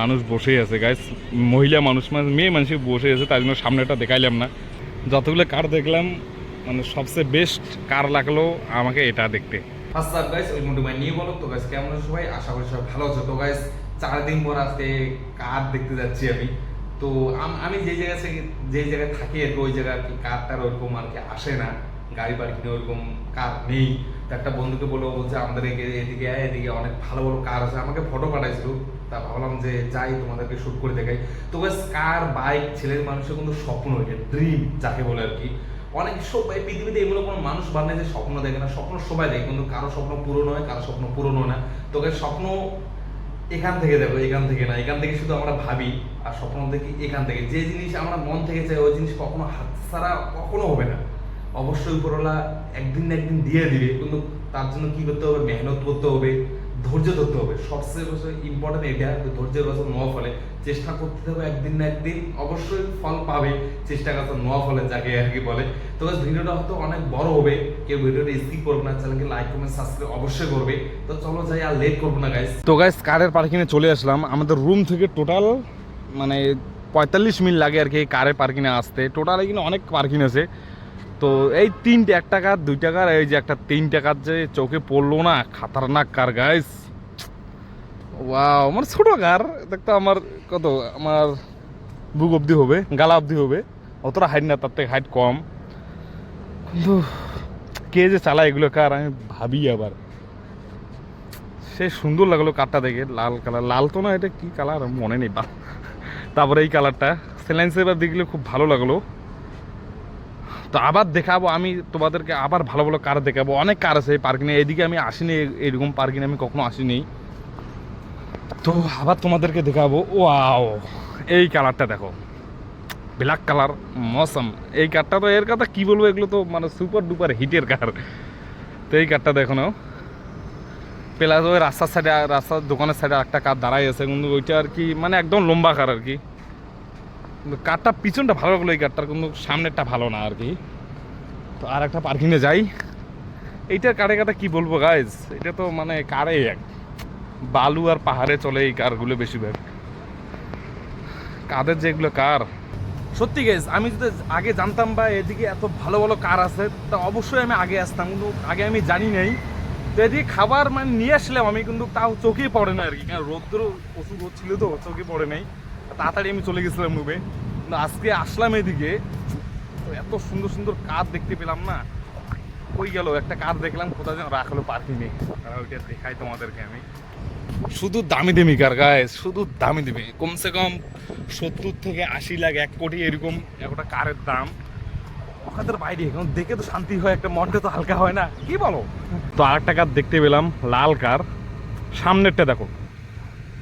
মানুষ বসেই আছে গাইস মহিলা মানুষ মানে মেয়ে মানুষ বসে আছে, তার জন্য সামনেটা দেখাইলাম না। যতগুলো কার দেখলাম মানে সবচেয়ে বেস্ট কার লাগল আমাকে এটা দেখতে। আসসালাম গাইস ওই মুন্ডু ভাই নিয়ে বলো তো গাইস কেমন আছো সবাই? আশা করি সবাই ভালো আছো। তো গাইস চার দিন পর আজকে কার দেখতে যাচ্ছি আমি। তো আমি যে জায়গা থেকে যে জায়গায় থাকি আর ওই জায়গায় কি কারটার ওরকম আর কি আসে না। গাড়ি পার্কিং ওরকম কার নেই। একটা বন্ধুকে বলব বলছে আমাদের এদিকে আয়, এদিকে অনেক ভালো ভালো কার আছে। আমাকে ফটো পাঠাইছিল। তা ভাবলাম যে যাই তোমাদেরকে শুট করে দেখাই। তো কার বাইক ছেলের মানুষের কিন্তু স্বপ্ন এটা ড্রিম যাকে বলে আর কি। অনেক সবাই পৃথিবীতে এগুলো কোনো মানুষ বানায় যে স্বপ্ন দেখে না স্বপ্ন সবাই দেখে কিন্তু কারও স্বপ্ন পূরণ হয় কারও স্বপ্ন পূরণ হয় না তোকে স্বপ্ন এখান থেকে দেখো এখান থেকে না এখান থেকে শুধু আমরা ভাবি আর স্বপ্ন দেখি এখান থেকে। যে জিনিস আমরা মন থেকে চাই ওই জিনিস কখনো হাত ছাড়া কখনো হবে না। অবশ্যই উপরওয়ালা একদিন না একদিন দিয়ে দিবে, কিন্তু তার জন্য কি করতে হবে? মেহনত করতে হবে, ধৈর্য ধরতে হবে। সবচেয়ে বেশি ইম্পর্টেন্ট এটা ধৈর্যের কথা নোয়া ফলে চেষ্টা করতে হবে একদিন না একদিন, অবশ্যই ফল পাবে চেষ্টা করতে নোয়া ফলে, যাকে আর কি বলে। তো ভিডিওটা হয়তো অনেক বড় হবে, কেউ ভিডিওটা স্কিপ করবে না চ্যানেলকে লাইক কমেন্ট সাবস্ক্রাইব অবশ্যই করবে। তো চলো যাই, আর লেট করব না গাইস তো গাইস কারের পার্কিংয়ে চলে আসলাম। আমাদের রুম থেকে টোটাল মানে পঁয়তাল্লিশ মিনিট লাগে আর কি কারের পার্কিংয়ে আসতে। টোটাল এখানে অনেক পার্কিং আছে। তো এই তিনটে, এক টাকার, দুই টাকার, এই যে একটা তিন টাকার যে চোখে পড়ল না, খাতারনাক কার গাইস ওয়াও আমার ছোট কার দেখতো আমার কত, আমার বুক অবধি হবে, গালা অবধি হবে। অতটা হাইট না, তার থেকে হাইট কম। কিন্তু কে যে চালায় এগুলো কার, আমি ভাবি আবার। সে সুন্দর লাগল কারটা দেখে, লাল কালার লাল তো না, এটা কি কালার মনে নেই বা। তারপরে এই কালারটা সেলাইন সেবার দেখলে খুব ভালো লাগল। তো আবার দেখাবো, আমি তোমাদেরকে আবার ভালো ভালো কার দেখাবো। অনেক কার আছে এই পার্কিংয়ে এদিকে আমি আসিনি, এরকম পার্কিংয়ে আমি কখনো আসিনি। তো আবার তোমাদেরকে দেখাবো ওয়াও এই কালারটা দেখো। Black colour Mousam. এই কারটা তো এর কথা কি বলব, এগুলো তো মানে সুপার ডুপার হিটের কার তো এই কারটা দেখো না প্লাস ওই রাস্তার সাইডে রাস্তার দোকানের সাইডে একটা কার দাঁড়াই আছে, কিন্তু ওইটা আর কি মানে একদম লম্বা কার আর কি। কারটা পিছনটা ভালো লাগল এই কারটার কিন্তু সামনেরটা ভালো না আর কি। তো আর একটা পার্কিংয়ে যাই। এইটার কারে কাটা কি বলব গাইজ এটা তো মানে কারে এক। বালু আর পাহাড়ে চলে এই কারগুলো বেশিরভাগ। কাদের যেগুলো কার? সত্যি গেস আমি যদি আগে জানতাম বা এদিকে এত ভালো ভালো কার আছে, তা অবশ্যই আমি আগে আসতাম। কিন্তু আগে আমি জানি নাই। তো এদিকে খাবার মানে নিয়ে আসলাম আমি, কিন্তু তাও চোখেই পড়ে না আর কি। কারণ রোদ্র প্রচুর রোদ ছিল তো, চোখে পড়ে নাই। তাড়াতাড়ি আমি চলে গেছিলাম রুমে। কিন্তু আজকে আসলাম এদিকে। এত সুন্দর সুন্দর কার দেখতে পেলাম না? কই গেল? একটা কার দেখলাম, কোথায় যেন রাখল পার্কিংয়ে ওইটা দেখাই তোমাদেরকে আমি। শুধু দামি দামি কার গায়ে শুধু দামি দামি। কমসে কম সত্তর থেকে আশি লাখ, এক কোটি এরকম একটা কারের দাম। ওখানের বাইরে, এখন দেখে তো শান্তি হয়, একটা মনটা তো হালকা হয় না। কি বলো? তো আর একটা কার দেখতে পেলাম, লাল কার। সামনেরটা দেখো।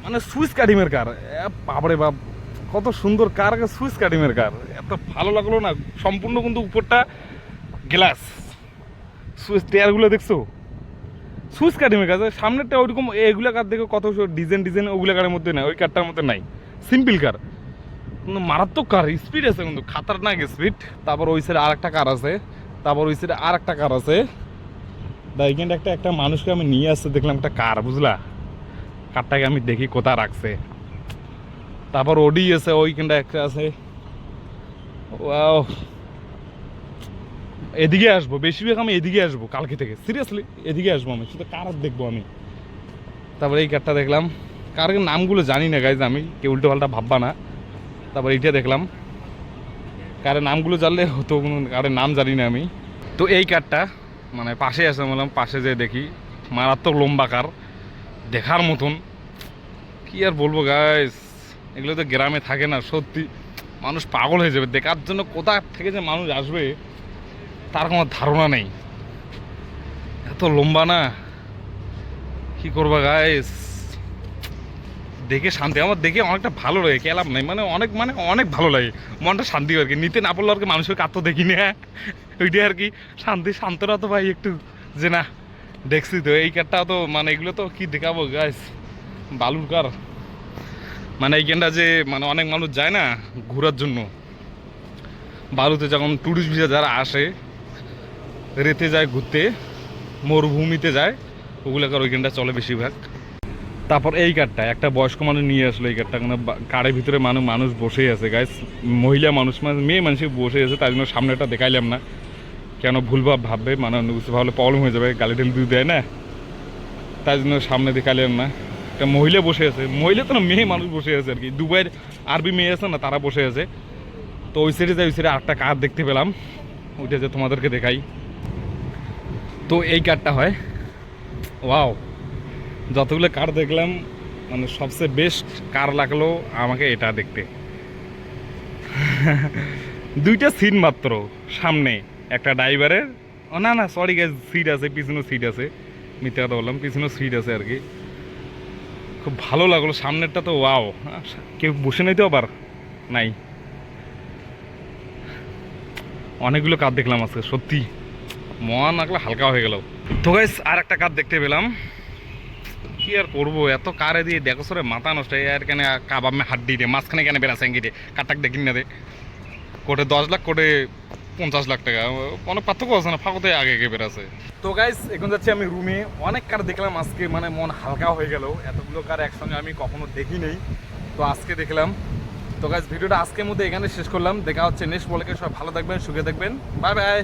মানে সুইস কাডিমের কার? এ বাবারে বাপ, কত সুন্দর কার সুইস কাডিমের কার? এত ভালো লাগল না, সম্পূর্ণ কিন্তু উপরটা গ্লাস সুইচ টায়ারগুলো দেখছ? সুইচ কাটিমের কাছে, সামনেরটা ওইরকম এগুলো কার দেখে কত ডিজাইন ডিজাইন ওগুলো কারের মধ্যে নাই, ওই কারটার মধ্যে নাই। Simple car. কিন্তু মারাত্মক কার স্পিড আছে কিন্তু, খাতারনাক স্পিড তারপর ওই সাইডে আর একটা কার আছে, তারপর ওই সাইডে আর একটা কার আছে। দা এখানটা একটা একটা মানুষকে আমি নিয়ে আসতে দেখলাম একটা কার, বুঝলা? কারটাকে আমি দেখি কোথা রাখছে। তারপর ওডি আছে, ওইখানটা একটা আছে। এদিকে আসব, বেশিরভাগ আমি এদিকে আসব কালকে থেকে। সিরিয়াসলি এদিকে আসব আমি, শুধু কার দেখব আমি? তারপরে এই কারটা দেখলাম। কার নামগুলো জানি না গাইজ আমি। কেউ উল্টো পাল্টা ভাববা না। তারপর এইটা দেখলাম। কারের নামগুলো জানলে হতো, কোনো কারের নাম জানি না আমি। তো এই কারটা মানে পাশে আসে বললাম, পাশে যে দেখি। মারাত্মক লম্বা কার। দেখার মতন। কি আর বলব গাইজ এগুলো তো গ্রামে থাকে না, সত্যি। মানুষ পাগল হয়ে যাবে। দেখার জন্য কোথা থেকে যে মানুষ আসবে, তার কোনো ধারণা নেই। এত লম্বা না। কি করবা গাইস দেখে শান্তি, আমার দেখে অনেকটা ভালো লাগে। কেলাম নাই মানে অনেক মানে অনেক ভালো লাগে। মনটা শান্তি আর কি। নিতে না পারলে আর কি মানুষের কাত দেখি না। ওইটাই আর কি। শান্তি, শান্তরা তো ভাই একটু যে না। দেখছি তো, এই কারটা তো মানে এগুলো তো কি দেখাবো গাইস বালুর কার। মানে এইখানটা যে মানে অনেক মানুষ যায় না ঘোরার জন্য। বালুতে যখন ট্যুরিস্ট ভিসা যারা আসে, রেতে যায় ঘুরতে, মরুভূমিতে যায় ওগুলোকার ওইখানটা চলে বেশিরভাগ। তারপর এই কারটা, একটা বয়স্ক মানুষ নিয়ে আসলো এই কারটা মানে কারের ভিতরে মানুষ মানুষ বসেই আছে গাইস মহিলা মানুষ মানে মেয়ে মানুষ বসে আছে, তাই জন্য সামনেটা দেখাইলাম না। কেন ভুলভাব ভাববে? মানে অন্য কিছু ভাবলে প্রবলেম হয়ে যাবে, গালি টালি দিয়ে দেয় না? তাই জন্য সামনে দেখাইলাম না। একটা মহিলা বসে আছে। মহিলা তো না, মেয়ে মানুষ বসে আছে আর কি। দুবাইয়ের আরবি মেয়ে আছে না, তারা বসে আছে। তো ওই সাইডে যাই ওই সাইডে আরেকটা কার দেখতে পেলাম। ওইটা যে তোমাদেরকে দেখাই। তো এই কারটা হয়। ওয়াও! যতগুলো কার দেখলাম মানে সবচেয়ে বেস্ট কার লাগল আমাকে এটা দেখতে। দুইটা সিন মাত্র, সামনে। একটা ড্রাইভারের, ও না না সরি গ্যাস সিট আছে পিছনেও সিট আছে। মিথ্যা কথা বললাম পিছনেও সিট আছে আর কি। খুব ভালো লাগল, সামনেরটা তো ওয়াও কেউ বসে নাই তো আবার? নাই। অনেকগুলো কার দেখলাম আজকে, সত্যি। মন আগলা হালকা হয়ে গেল। তো গাইস আর একটা কার দেখতে পেলাম। কি আর করব, এত কারে দিয়ে, দেখো সরে মাথা নষ্ট আর কেন কাবাব মে হাড্ডি দিয়ে মাঝখানে কেন বেড়া স্যাঙ্গি দে কাটাক দেখিন না দে। কোটে দশ লাখ, কোটে পঞ্চাশ লাখ টাকা। অনেক পার্থক্য আছে না? ফাঁকতে আগে আগে বেড়াছে তো গাইস এখন যাচ্ছি আমি রুমে অনেক কার দেখলাম আজকে মানে মন হালকা হয়ে গেল। এতগুলো কার একসঙ্গে আমি কখনো দেখি নেই। তো আজকে দেখলাম। তো গাইস ভিডিওটা আজকের মধ্যে এখানে শেষ করলাম। দেখা হচ্ছে নেক্সট বলকে সব ভালো থাকবেন, সুখে থাকবেন। Bye bye